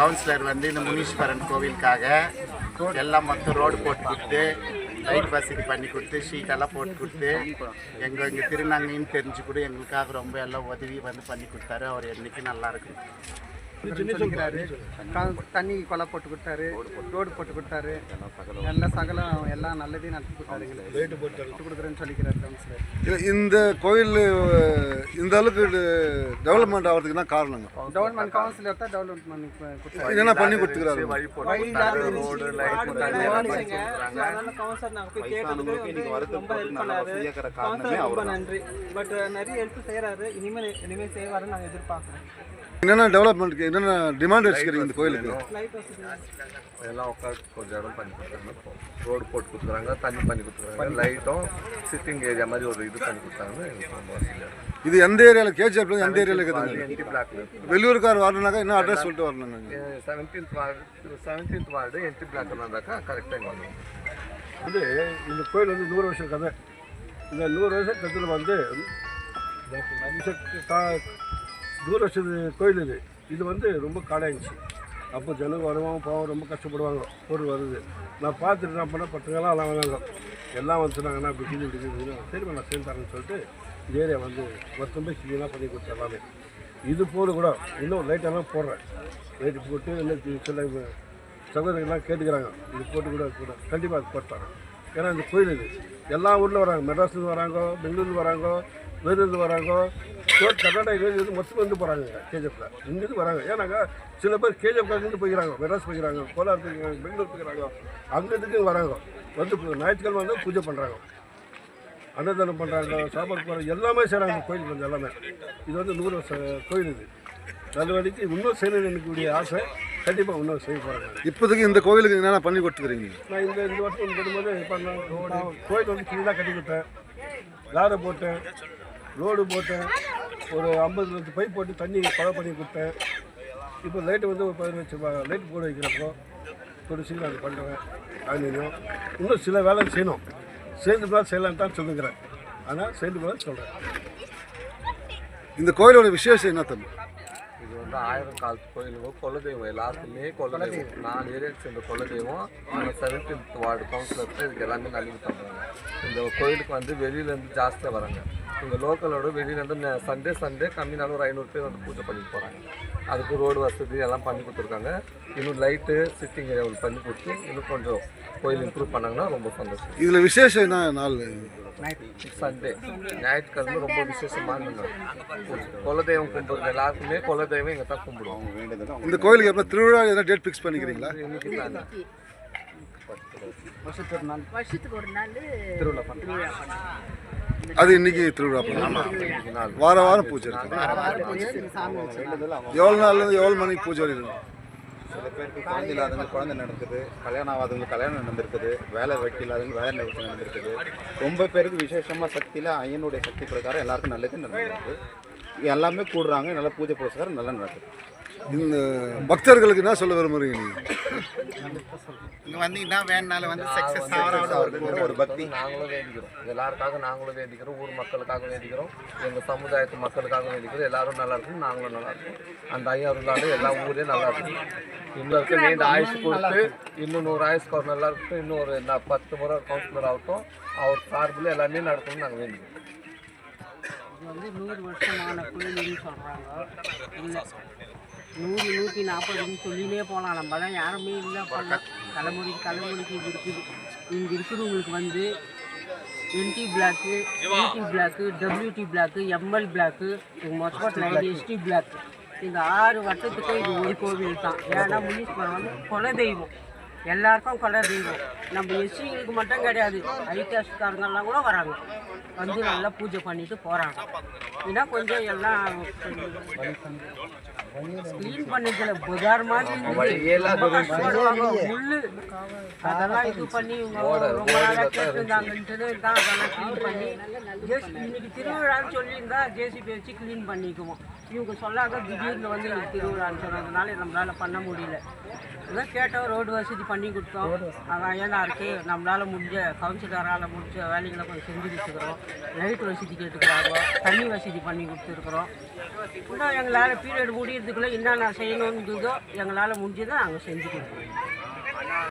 Councillor வந்து இந்த முனீஸ்வரன் கோவிலுக்காக எல்லாம் மொத்தம் ரோடு போட்டு கொடுத்து லைட் வசதி பண்ணி கொடுத்து ஷீட்டெல்லாம் போட்டு கொடுத்து எங்கள் இங்கே திருநங்கைன்னு தெரிஞ்சு கூட எங்களுக்காக ரொம்ப எல்லாம் உதவி வந்து பண்ணி கொடுத்தாரு. அவர் என்றைக்கும் நல்லா இருக்கும். சொல்லிக்கிறாரு தண்ணி கொலை போட்டு கொடுத்தாரு. ரோடு போட்டு கொடுத்தாரு. எல்லா சகலம் எல்லாம் நல்லதையும் நடத்தி கொடுத்தாரு. கொடுக்குறேன்னு சொல்லிக்கிறாரு கவுன்சிலர் இந்த கோயில் இந்த அளவுக்கு டெவலப்மெண்ட் ஆகிறதுக்கு என்ன காரணங்க. டெவலப்மெண்ட் கவுன்சிலர் தான் டெவலப்மெண்ட் என்னென்ன பண்ணி கொடுத்துக்கிறாரு. ரொம்ப நன்றி. பட் நிறைய ஹெல்ப் செய்யறாரு இனிமேல் இனிமேல் செய்வாருன்னு நாங்கள் எதிர்பார்க்குறோம் என்னென்ன டெவலப்மெண்ட்க்கு என்னென்ன டிமாண்ட் வச்சுக்கிறீங்க இந்த கோயிலுக்கு? எல்லாம் உட்காந்து கொஞ்சம் இடம் பண்ணி கொடுத்தாங்க ரோடு போட்டு கொடுக்குறாங்க தண்ணி பண்ணி கொடுக்குறாங்க லைட்டும் சிட்டிங் ஏரியா மாதிரி ஒரு இது பண்ணி கொடுத்தாங்க எங்களுக்கு ரொம்ப வசதியாக இருக்கும். இது எந்த ஏரியாவில் கேஜிஎஃப்ல எந்த ஏரியாவில் இருக்குதுங்க என்டி பிளாக்ல வெளியூருக்கார் வரணுனாக்கா என்ன அட்ரஸ் சொல்லிட்டு வரணுங்க seventeenth ward seventeenth ward ND பிளாக்ல வந்தாக்கா கரெக்டாக வந்துடும் வந்து இந்த கோயில் வந்து நூறு வருஷம் கதை. இந்த நூறு வருஷம் கதையில் வந்து மனுஷ வருஷத்து கோயில் இது. இது வந்து ரொம்ப காடாயிடுச்சு அப்போ ஜனங்க வருவாங்க போவோம் ரொம்ப கஷ்டப்படுவாங்க. பொருள் வருது. நான் பார்த்துட்டு நான் பண்ண பத்துங்கெல்லாம் எல்லாம் வந்தாங்க. எல்லாம் வந்துட்டாங்கன்னா அப்படி இப்படி இப்படி சரி நான் சேர்ந்து தரேன்னு சொல்லிட்டு ஏரியா வந்து மொத்தம் போய் கிளீனாக பண்ணி கொடுத்தேன் எல்லாமே. இது போடு கூட இன்னும் லைட்டெல்லாம் போடுறேன். லைட்டு போட்டு இன்னும் சில சகோதரிகள்லாம் கேட்டுக்கிறாங்க. இது போட்டு கூட கூட கண்டிப்பாக அது போட்டாங்க ஏன்னா இந்த கோயில் இது. எல்லா ஊரில் வராங்க. மெட்ராஸ்லேருந்து வராங்க பெங்களூர்லேருந்து வராங்க வேலூர்லேருந்து வராங்க. கோ- கர்நாடகாலேருந்து மொத்தம் வந்து போகிறாங்க கேஜிஎஃப்பில் இங்கேருந்து வராங்க. ஏன்னாக்கா சில பேர் கேஜிஎஃப்லேருந்து போய்க்கிறாங்க மெட்ராஸ் போய்க்கிறாங்க கோலார் போய்க்கிறாங்க பெங்களூர் போய்க்கிறாங்க அங்கேருந்து வராங்க. வந்து ஞாயிற்றுக்கிழமை வந்து பூஜை பண்ணுறாங்க அன்னதானம் பண்ணுறாங்க சாப்பாடு போகிறாங்க எல்லாமே செய்கிறாங்க கோயிலுக்கு வந்து எல்லாமே. இது வந்து நூறு வருஷ கோயில் இது. நல்லபடிக்கு இன்னும் செய்யணும்னு எனக்கு ஆசை. கண்டிப்பாக இன்னும் செய்ய போகிறாங்க இப்போதைக்கு இந்த கோயிலுக்கு என்னென்ன பண்ணி கொடுத்துக்கிறீங்க? நான் இந்த இந்த வருஷம் கட்டும்போது கோயில் வந்து கிளீனாக கட்டி கொடுத்தேன். லாரை போட்டேன் ரோடு போட்டேன். ஒரு ஐம்பது லட்சம் பைப் போட்டு தண்ணி கொலை பண்ணி கொடுத்தேன். இப்போ லைட்டு வந்து ஒரு பதினஞ்சு லட்சம் லைட் போட வைக்கிறப்போ ஒரு சீக்கிரம் அது பண்ணுறேன் அதுலேயும் இன்னும் சில வேலை செய்யணும். சேர்ந்து தான் செய்யலான்னு தான் சொல்லுங்கிறேன் ஆனால் சேர்ந்து தான் சொல்கிறேன் இந்த கோயிலோட விசேஷம் என்ன தம்பி? இது வந்து ஆயிரம் காலத்து கோயிலுங்க குலதெய்வம் எல்லாத்துக்குமே குலதெய்வம். நாலு ஏரியாவுக்கு சேர்ந்த குலதெய்வம். நம்ம செவன்டீன்த் வார்டு கவுன்சிலர்ஸ் இதுக்கு எல்லாமே நல்லது பண்ணுறாங்க இந்த கோயிலுக்கு வந்து வெளியிலேருந்து ஜாஸ்தியாக வராங்க. இங்கே லோக்கலோட வெளியிலேருந்து சண்டே சண்டே கம்மினாலும் ஒரு ஐநூறு பேர் வந்து பூஜை பண்ணிட்டு போகிறாங்க அதுக்கு ரோடு வசதி எல்லாம் பண்ணி கொடுத்துருக்காங்க. இன்னும் லைட்டு சிட்டிங் ஏரியா பண்ணி கொடுத்து இன்னும் கொஞ்சம் கோயில் இம்ப்ரூவ் பண்ணாங்கன்னா ரொம்ப சந்தோஷம். இதில் விசேஷம் என்ன நாள்? சண்டே ஞாயிற்றுக்கிழமை ரொம்ப விசேஷமான. குலதெய்வம் கும்பிடுறது எல்லாருக்குமே குலதெய்வம் இங்கே தான் கும்பிடுவோம். இந்த கோயிலுக்கு எப்போ திருவிழா எதனா டேட் ஃபிக்ஸ் பண்ணிக்கிறீங்களா? இன்னைக்கு தான் வருஷத்துக்கு ஒரு நாள். வருஷத்துக்கு ஒரு நாள் திருவிழா பண்ண. திருவிழா பண்ணுவோம் அது இன்னைக்கு திருவிழா வார வாரம் பூஜை இருக்கு. எவ்வளோ நாள்லேருந்து எவ்வளோ மணிக்கு பூஜை வரைக்கும் சில பேருக்கு குழந்தை இல்லாதவங்க குழந்தை நடக்குது. கல்யாணம் ஆகாதவங்க கல்யாணம் நடந்திருக்குது. வேலை வெட்டி இல்லாதவங்க வேலை நிகழ்ச்சி நடந்திருக்குது. ரொம்ப பேருக்கு விசேஷமாக சக்தியில் ஐயனுடைய சக்தி பிரகாரம் எல்லாருக்கும் நல்லது நடந்திருக்கு. எல்லாமே கூடுறாங்க. நல்லா பூஜை புரஸ்காரம் நல்லா நடக்குது இந்த பக்தர்களுக்கு என்ன சொல்ல விரும்புறீங்க நீங்கள் வந்தீங்கன்னா வந்து சக்ஸஸ் ஒரு பக்தி. நாங்களும் வேண்டிக்கிறோம். எல்லாருக்காக நாங்களும் வேண்டிக்கிறோம். ஊர் மக்களுக்காக வேண்டிக்கிறோம். எங்கள் சமுதாயத்து மக்களுக்காக வேண்டிக்கிறோம். எல்லாரும் நல்லா இருக்கும் நாங்களும் நல்லா இருக்கும் அந்த ஐயா அருளாடு எல்லா ஊரே நல்லா இருக்கும் நீண்ட ஆயுசு கொடுத்து இன்னும் நூறு ஆயுசுக்கு அவர் நல்லா இருக்கட்டும். இன்னும் ஒரு பத்து முறை கவுன்சிலர் ஆகட்டும். அவர் சார்பில் எல்லாமே நடக்கணும்னு நாங்கள் வேண்டிக்கிறோம். இது வந்து நூறு வருஷமான கோயில்னு சொல்கிறாங்க இல்லை நூறு நூற்றி நாற்பதுன்னு சொல்லினே போகலாம் நம்ம தான் யாருமே இல்லை பண்ணலாம் தலைமுறை தலைமுறைக்கு இது இருக்குது. இங்கே இருக்கிறவங்களுக்கு வந்து ND block UD block WD block ML block இது மொத்தம் நைன் எஸ்டி பிளாக் இந்த ஆறு வருஷத்துக்கு இது ஒரு கோவில் தான். ஏன்னா முனீஸ்வரன் வந்து குலதெய்வம் எல்லாருக்கும் குலதெய்வம் நம்ம எஸ்சிங்களுக்கு மட்டும் கிடையாது. ஐடிஎஸ்காரங்கெல்லாம் கூட வராங்க. வந்து நல்லா பூஜை பண்ணிட்டு போகிறாங்க ஏன்னா கொஞ்சம் எல்லாம் க்ளீன் பண்ணிக்கல புகார் மாதிரி. முள்ளு. அதெல்லாம் இது பண்ணி ரொம்ப நாளாக கேட்டுருந்தாங்கன்ட்டு தான் அதெல்லாம் க்ளீன் பண்ணி. ஜஸ்ட் இன்னைக்கு திருவிழான்னு சொல்லியிருந்தா ஜேசிபி வச்சு க்ளீன் பண்ணிக்குவோம். இவங்க சொல்லாத திடீர்னு வந்து இன்னைக்கு திருவிழான்னு சொன்னதுனால நம்மளால பண்ண முடியல. இதான் கேட்டோம் ரோடு வசதி பண்ணி கொடுத்தோம். அதான் ஏன்னா இருக்கு. நம்மளால முடிஞ்ச கவுன்சிலரால் முடிஞ்ச வேலைகளை கொஞ்சம் செஞ்சு கொடுத்துக்கிறோம் லைட் வசதி கேட்டுக்கிறாங்க. தண்ணி வசதி பண்ணி கொடுத்துருக்குறோம். இன்னும் எங்களால் பீரியட் முடிய முடியறதுக்குள்ள என்னென்ன செய்யணுன்றதோ எங்களால் முடிஞ்சதை நாங்கள் செஞ்சு கொடுப்போம்